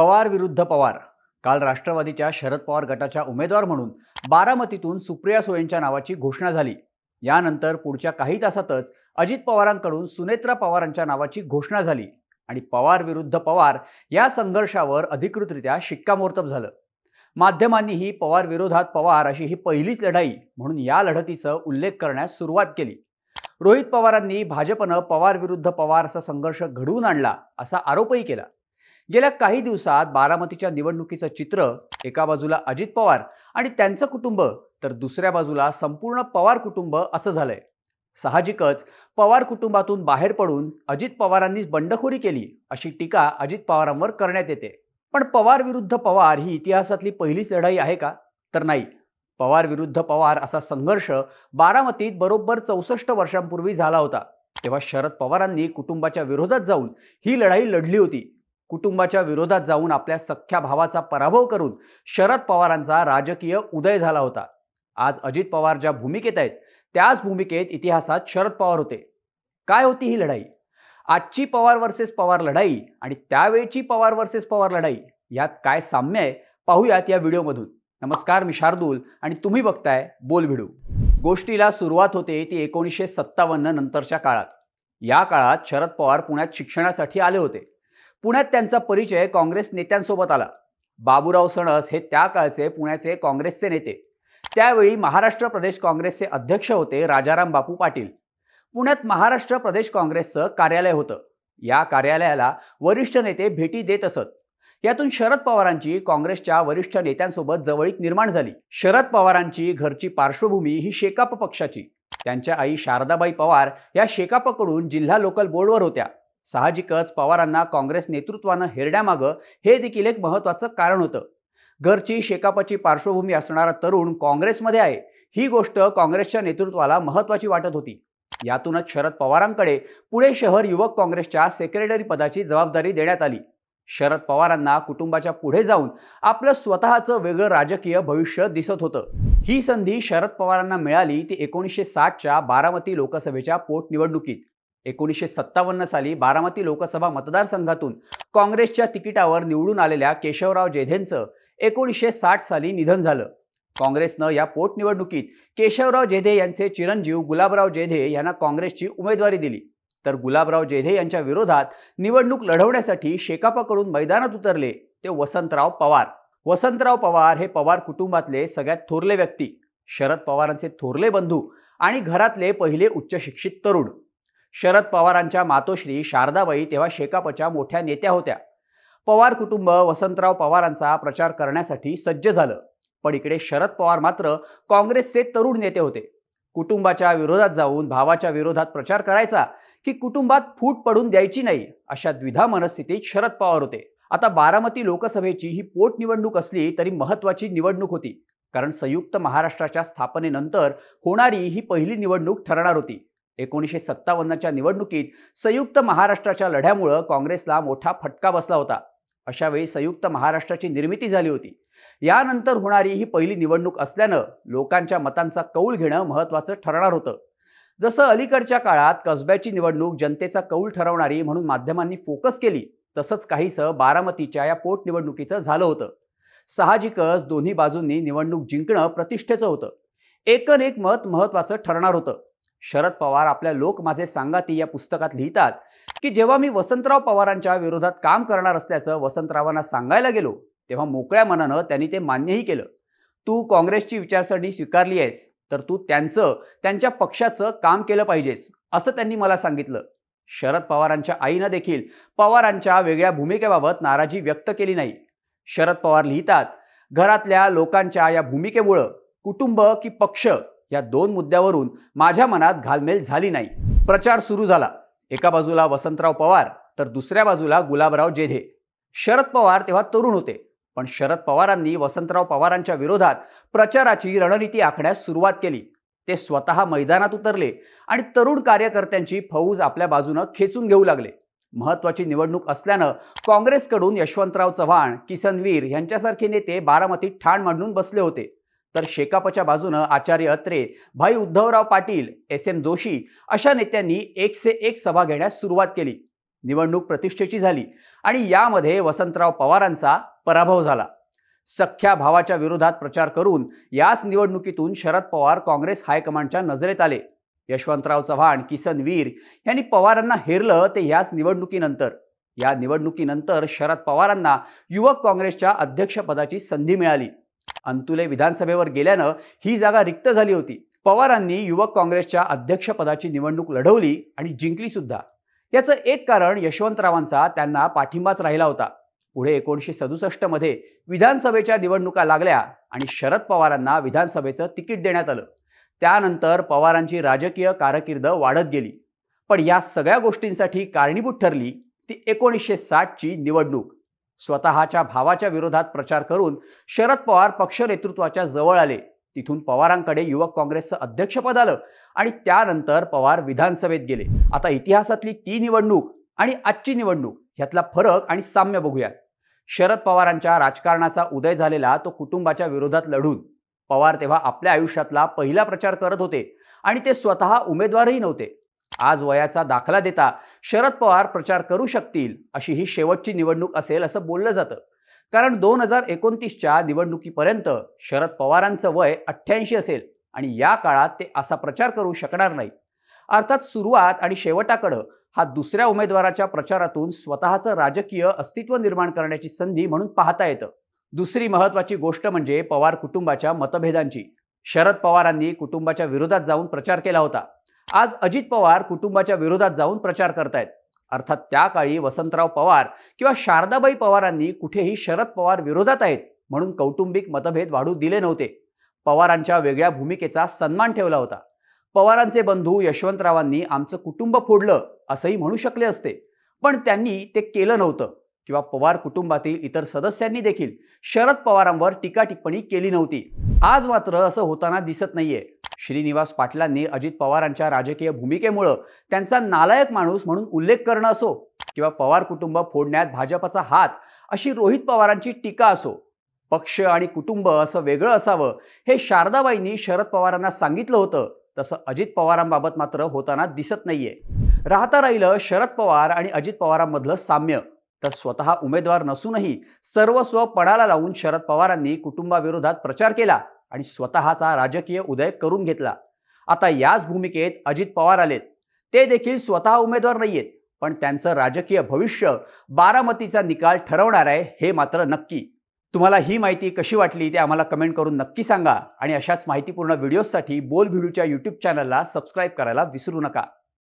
पवार विरुद्ध पवार. काल राष्ट्रवादीच्या शरद पवार गटाच्या उमेदवार म्हणून बारामतीतून सुप्रिया सुळेंच्या नावाची घोषणा झाली. यानंतर पुढच्या काही तासातच अजित पवारांकडून सुनेत्रा पवारांच्या नावाची घोषणा झाली आणि पवार विरुद्ध पवार या संघर्षावर अधिकृतरित्या शिक्कामोर्तब झालं. माध्यमांनीही पवार विरोधात पवार अशी ही पहिलीच लढाई म्हणून या लढतीचा उल्लेख करण्यास सुरुवात केली. रोहित पवारांनी भाजपनं पवार विरुद्ध पवार असा संघर्ष घडवून आणला असा आरोपही केला. गेल्या काही दिवसात बारामतीच्या निवडणुकीचं चित्र एका बाजूला अजित पवार आणि त्यांचं कुटुंब तर दुसऱ्या बाजूला संपूर्ण पवार कुटुंब असं झालंय. साहजिकच पवार कुटुंबातून बाहेर पडून अजित पवारांनीच बंडखोरी केली अशी टीका अजित पवारांवर करण्यात येते. पण पवार विरुद्ध पवार ही इतिहासातली पहिलीच लढाई आहे का? तर नाही. पवार विरुद्ध पवार असा संघर्ष बारामतीत बरोबर चौसष्ट वर्षांपूर्वी झाला होता. तेव्हा शरद पवारांनी कुटुंबाच्या विरोधात जाऊन ही लढाई लढली होती. कुटुंबाच्या विरोधात जाऊन आपल्या सख्ख्या भावाचा पराभव करून शरद पवारांचा राजकीय उदय झाला होता. आज अजित पवार ज्या भूमिकेत आहेत त्याच भूमिकेत इतिहासात शरद पवार होते. काय होती ही लढाई? आजची पवार वर्सेस पवार लढाई आणि त्यावेळची पवार वर्सेस पवार लढाई यात काय साम्य आहे पाहूयात या व्हिडिओमधून. नमस्कार मी शार्दूल आणि तुम्ही बघताय बोल भिडू. गोष्टीला सुरुवात होते ती एकोणीसशे सत्तावन्न नंतरच्या काळात. या काळात शरद पवार पुण्यात शिक्षणासाठी आले होते. पुण्यात त्यांचा परिचय काँग्रेस नेत्यांसोबत आला. बाबूराव सणस हे त्या काळचे पुण्याचे काँग्रेसचे नेते. त्यावेळी महाराष्ट्र प्रदेश काँग्रेसचे अध्यक्ष होते राजाराम बापू पाटील. पुण्यात महाराष्ट्र प्रदेश काँग्रेसचं कार्यालय होतं. या कार्यालयाला वरिष्ठ नेते भेटी देत असत. यातून शरद पवारांची काँग्रेसच्या वरिष्ठ नेत्यांसोबत जवळीक निर्माण झाली. शरद पवारांची घरची पार्श्वभूमी ही शेकाप पक्षाची. त्यांच्या आई शारदाबाई पवार या शेकापकडून जिल्हा लोकल बोर्डवर होत्या. साहजिकच पवारांना काँग्रेस नेतृत्वानं हेरड्यामागं हे देखील एक महत्वाचं कारण होतं. घरची शेकापची पार्श्वभूमी असणारा तरुण काँग्रेसमध्ये आहे ही गोष्ट काँग्रेसच्या नेतृत्वाला महत्वाची वाटत होती. यातूनच शरद पवारांकडे पुणे शहर युवक काँग्रेसच्या सेक्रेटरी पदाची जबाबदारी देण्यात आली. शरद पवारांना कुटुंबाच्या पुढे जाऊन आपलं स्वतःचं वेगळं राजकीय भविष्य दिसत होतं. ही संधी शरद पवारांना मिळाली ती एकोणीसशे साठच्या बारामती लोकसभेच्या पोटनिवडणुकीत. एकोणीसशे सत्तावन्न साली बारामती लोकसभा मतदारसंघातून काँग्रेसच्या तिकिटावर निवडून आलेल्या केशवराव जेधेंचं एकोणीसशे साठ साली निधन झालं. काँग्रेसनं या पोटनिवडणुकीत केशवराव जेधे यांचे चिरंजीव गुलाबराव जेधे यांना काँग्रेसची उमेदवारी दिली. तर गुलाबराव जेधे यांच्या विरोधात निवडणूक लढवण्यासाठी शेकापाकडून मैदानात उतरले ते वसंतराव पवार. वसंतराव पवार हे पवार कुटुंबातले सगळ्यात थोरले व्यक्ती. शरद पवारांचे थोरले बंधू आणि घरातले पहिले उच्चशिक्षित तरुण. शरद पवारांच्या मातोश्री शारदाबाई तेव्हा शेकापच्या मोठ्या नेत्या होत्या. पवार कुटुंब वसंतराव पवारांचा प्रचार करण्यासाठी सज्ज झालं. पण इकडे शरद पवार मात्र काँग्रेसचे तरुण नेते होते. कुटुंबाच्या विरोधात जाऊन भावाच्या विरोधात प्रचार करायचा की कुटुंबात फूट पडून द्यायची नाही अशा द्विधा मनस्थितीत शरद पवार होते. आता बारामती लोकसभेची ही पोटनिवडणूक असली तरी महत्वाची निवडणूक होती. कारण संयुक्त महाराष्ट्राच्या स्थापनेनंतर होणारी ही पहिली निवडणूक ठरणार होती. एकोणीसशे सत्तावन्नच्या निवडणुकीत संयुक्त महाराष्ट्राच्या लढ्यामुळं काँग्रेसला मोठा फटका बसला होता. अशावेळी संयुक्त महाराष्ट्राची निर्मिती झाली होती. यानंतर होणारी ही पहिली निवडणूक असल्यानं लोकांच्या मतांचा कौल घेणं महत्त्वाचं ठरणार होतं. जसं अलीकडच्या काळात कसब्याची निवडणूक जनतेचा कौल ठरवणारी म्हणून माध्यमांनी फोकस केली तसंच काहीसं बारामतीच्या या पोटनिवडणुकीचं झालं होतं. साहजिकच दोन्ही बाजूंनी निवडणूक जिंकणं प्रतिष्ठेचं होतं. एकन एक मत महत्त्वाचं ठरणार होतं. शरद पवार आपल्या लोक माझे सांगाती या पुस्तकात लिहितात की जेव्हा मी वसंतराव पवारांच्या विरोधात काम करणार असल्याचं वसंतरावांना सांगायला गेलो तेव्हा मोकळ्या मनानं त्यांनी ते मान्यही केलं. तू काँग्रेसची विचारसरणी स्वीकारली आहेस तर तू त्यांचं त्यांच्या पक्षाचं काम केलं पाहिजेस असं त्यांनी मला सांगितलं. शरद पवारांच्या आईनं देखील पवारांच्या वेगळ्या भूमिकेबाबत नाराजी व्यक्त केली नाही. शरद पवार लिहितात घरातल्या लोकांच्या या भूमिकेमुळं कुटुंब की पक्ष या दोन मुद्द्यावरून माझ्या मनात घालमेल झाली नाही. प्रचार सुरू झाला. एका बाजूला वसंतराव पवार तर दुसऱ्या बाजूला गुलाबराव जेधे. शरद पवार तेव्हा तरुण होते पण शरद पवारांनी वसंतराव पवारांच्या विरोधात प्रचाराची रणनीती आखण्यास सुरुवात केली. ते स्वतः मैदानात उतरले आणि तरुण कार्यकर्त्यांची फौज आपल्या बाजूनं खेचून घेऊ लागले. महत्वाची निवडणूक असल्यानं काँग्रेसकडून यशवंतराव चव्हाण किसनवीर यांच्यासारखे नेते बारामतीत ठाण मांडून बसले होते. तर शेकापच्या बाजूनं आचार्य अत्रे भाई उद्धवराव पाटील एस एम जोशी अशा नेत्यांनी एक से एक सभा घेण्यास सुरुवात केली. निवडणूक प्रतिष्ठेची झाली आणि यामध्ये वसंतराव पवारांचा पराभव झाला. सख्ख्या भावाच्या विरोधात प्रचार करून याच निवडणुकीतून शरद पवार काँग्रेस हायकमांडच्या नजरेत आले. यशवंतराव चव्हाण किसन वीर यांनी पवारांना हेरलं ते याच निवडणुकीनंतर. या निवडणुकीनंतर शरद पवारांना युवक काँग्रेसच्या अध्यक्षपदाची संधी मिळाली. अंतुले विधानसभेवर गेल्यानं ही जागा रिक्त झाली होती. पवारांनी युवक काँग्रेसच्या अध्यक्षपदाची निवडणूक लढवली आणि जिंकली सुद्धा याचं एक कारण यशवंतरावांचा त्यांना पाठिंबाच राहिला होता. पुढे एकोणीसशे सदुसष्टमध्ये विधानसभेच्या निवडणुका लागल्या आणि शरद पवारांना विधानसभेचं तिकीट देण्यात आलं. त्यानंतर पवारांची राजकीय कारकीर्द वाढत गेली. पण या सगळ्या गोष्टींसाठी कारणीभूत ठरली ती एकोणीसशे साठची निवडणूक. स्वतःच्या भावाच्या विरोधात प्रचार करून शरद पवार पक्ष नेतृत्वाच्या जवळ आले. तिथून पवारांकडे युवक काँग्रेसचं अध्यक्षपद आलं आणि त्यानंतर पवार विधानसभेत गेले. आता इतिहासातली ती निवडणूक आणि आजची निवडणूक ह्यातला फरक आणि साम्य बघूया शरद पवारांच्या राजकारणाचा उदय झालेला तो कुटुंबाच्या विरोधात लढून. पवार तेव्हा आपल्या आयुष्यातला पहिला प्रचार करत होते आणि ते स्वतः उमेदवारही नव्हते. आज वयाचा दाखला देता शरद पवार प्रचार करू शकतील अशी ही शेवटची निवडणूक असेल असं बोललं जातं. कारण दोन हजार एकोणतीसच्या निवडणुकीपर्यंत शरद पवारांचं वय अठ्ठ्याऐंशी असेल आणि या काळात ते असा प्रचार करू शकणार नाही. अर्थात सुरुवात आणि शेवटाकडं हा दुसऱ्या उमेदवाराच्या प्रचारातून स्वतःचं राजकीय अस्तित्व निर्माण करण्याची संधी म्हणून पाहता येतं. दुसरी महत्वाची गोष्ट म्हणजे पवार कुटुंबाच्या मतभेदांची. शरद पवारांनी कुटुंबाच्या विरोधात जाऊन प्रचार केला होता. आज अजित पवार कुटुंबाच्या विरोधात जाऊन प्रचार करतायत. अर्थात त्या काळी वसंतराव पवार किंवा शारदाबाई पवारांनी कुठेही शरद पवार विरोधात आहेत म्हणून कौटुंबिक मतभेद वाढू दिले नव्हते. पवारांच्या वेगळ्या भूमिकेचा सन्मान ठेवला होता. पवारांचे बंधू यशवंतरावांनी आमचं कुटुंब फोडलं असंही म्हणू शकले असते. पण त्यांनी ते केलं नव्हतं किंवा पवार कुटुंबातील इतर सदस्यांनी देखील शरद पवारांवर टीका टिप्पणी केली नव्हती. आज मात्र असं होताना दिसत नाहीये. श्रीनिवास पाटलांनी अजित पवारांच्या राजकीय भूमिकेमुळं त्यांचा नालायक माणूस म्हणून उल्लेख करणं असो किंवा पवार कुटुंब फोडण्यात भाजपचा हात अशी रोहित पवारांची टीका असो पक्ष आणि कुटुंब असं वेगळं असावं हे शारदाबाईंनी शरद पवारांना सांगितलं होतं. तसं अजित पवारांबाबत मात्र होताना दिसत नाहीये. राहता राहिलं शरद पवार आणि अजित पवारांमधलं साम्य. तर स्वतः उमेदवार नसूनही सर्वस्व पणाला लावून शरद पवारांनी कुटुंबाविरोधात प्रचार केला. आणि स्वतःचा राजकीय उदय करून घेतला. आता याच भूमिकेत अजित पवार आलेत. ते देखील स्वतः उमेदवार नाहीयेत पण त्यांचं राजकीय भविष्य बारामतीचा निकाल ठरवणार आहे हे मात्र नक्की. तुम्हाला ही माहिती कशी वाटली ते आम्हाला कमेंट करून नक्की सांगा आणि अशाच माहितीपूर्ण व्हिडिओजसाठी बोल व्हिडिओच्या यूट्यूब चॅनलला सबस्क्राईब करायला विसरू नका.